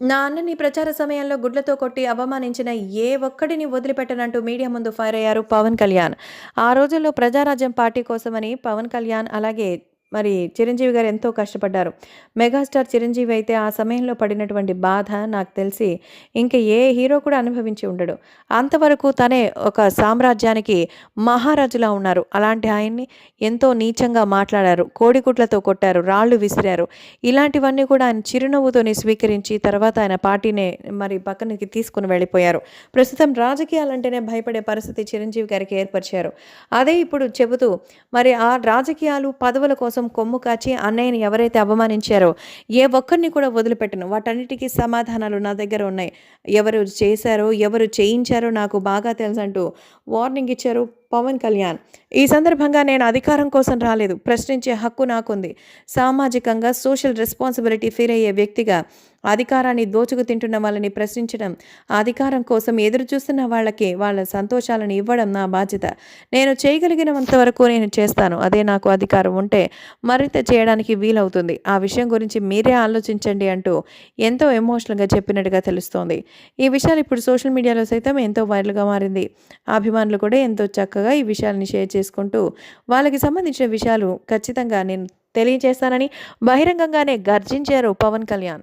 నా అన్నని ప్రచార సమయంలో గుడ్లతో కొట్టి అవమానించిన ఏ ఒక్కడిని వదిలిపెట్టనంటూ మీడియా ముందు ఫైర్ అయ్యారు పవన్ కళ్యాణ్. ఆ రోజుల్లో ప్రజారాజ్యం పార్టీ కోసమని పవన్ కళ్యాణ్ అలాగే మరి చిరంజీవి గారు ఎంతో కష్టపడ్డారు. మెగాస్టార్ చిరంజీవి అయితే ఆ సమయంలో పడినటువంటి బాధ నాకు తెలిసి ఇంకా ఏ హీరో కూడా అనుభవించి ఉండడు. అంతవరకు తనే ఒక సామ్రాజ్యానికి మహారాజులా ఉన్నారు. అలాంటి ఆయన్ని ఎంతో నీచంగా మాట్లాడారు. కోడిగుడ్లతో కొట్టారు. రాళ్ళు విసిరారు. ఇలాంటివన్నీ కూడా ఆయన చిరునవ్వుతోనే స్వీకరించి తర్వాత ఆయన పార్టీనే మరి పక్కనకి తీసుకుని వెళ్ళిపోయారు. ప్రస్తుతం రాజకీయాలంటేనే భయపడే పరిస్థితి చిరంజీవి గారికి ఏర్పరిచారు. అదే ఇప్పుడు చెబుతూ మరి ఆ రాజకీయాలు పదవుల కోసం కొమ్ము కాచి అన్నయ్యని ఎవరైతే అవమానించారో ఏ ఒక్కరిని కూడా వదిలిపెట్టను. వాటన్నిటికీ సమాధానాలు నా దగ్గర ఉన్నాయి. ఎవరు చేశారో ఎవరు చేయించారో నాకు బాగా తెలుసు అంటూ వార్నింగ్ ఇచ్చారు. పవన్ కళ్యాణ్. ఈ సందర్భంగా నేను అధికారం కోసం రాలేదు. ప్రశ్నించే హక్కు నాకుంది. సామాజికంగా సోషల్ రెస్పాన్సిబిలిటీ ఫీల్ అయ్యే వ్యక్తిగా అధికారాన్ని దోచుకు తింటున్న వాళ్ళని ప్రశ్నించడం అధికారం కోసం ఎదురు చూస్తున్న వాళ్ళకి వాళ్ళ సంతోషాలను ఇవ్వడం నా బాధ్యత. నేను చేయగలిగినంత వరకు నేను చేస్తాను. అదే నాకు అధికారం ఉంటే మరింత చేయడానికి వీలవుతుంది. ఆ విషయం గురించి మీరే ఆలోచించండి అంటూ ఎంతో ఎమోషనల్గా చెప్పినట్టుగా తెలుస్తోంది. ఈ విషయాలు ఇప్పుడు సోషల్ మీడియాలో సైతం ఎంతో వైరల్గా మారింది. అభిమానులు కూడా ఎంతో చక్కగా ఈ విషయాలని షేర్ చేసుకుంటూ వాళ్ళకి సంబంధించిన విషయాలు ఖచ్చితంగా నేను తెలియజేస్తానని బహిరంగంగానే గర్జించారు పవన్ కళ్యాణ్.